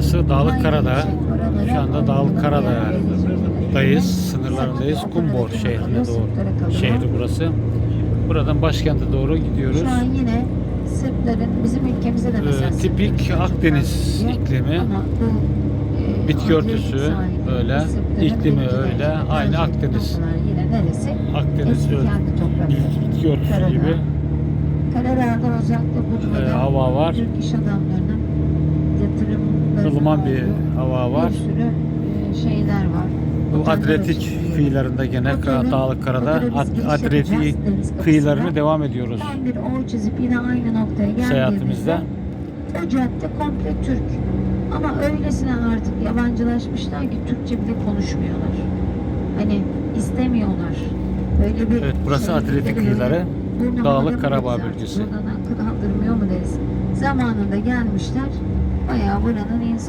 Burası Dağlık Karadağ. Şu anda Dağlık Karadağ'dayız. Sınırlarındayız. Kumbor şehrine doğru. Şehri burası. Buradan başkente doğru gidiyoruz. Şu an yine Sırpların bizim ülkemizde de Ee, mesela tipik Akdeniz iklimi. Bitki örtüsü öyle, iklimi öyle, aynı Akdeniz. Akdeniz. Bitki örtüsü gibi Karadağ'da özellikle e, Budva'da hava var. Türk iş adamlarının ılıman bir hava var. Bir sürü e, şeyler var. Bu Adriyatik kıyılarında gene Dağlık Karada Adriyatik kıyılarını devam ediyoruz Ben bir O çizip yine aynı noktaya geldiğimizde seyahatimizde. o cadde komple Türk. Ama öylesine artık yabancılaşmışlar ki Türkçe bile konuşmuyorlar. Hani istemiyorlar. Böyle bir Evet, burası şey, Adriyatik kıyıları, Dağlık Karabağ bölgesi. Buradan kaldırmıyor mu deriz. Zamanında gelmişler. Bayağı buranın insan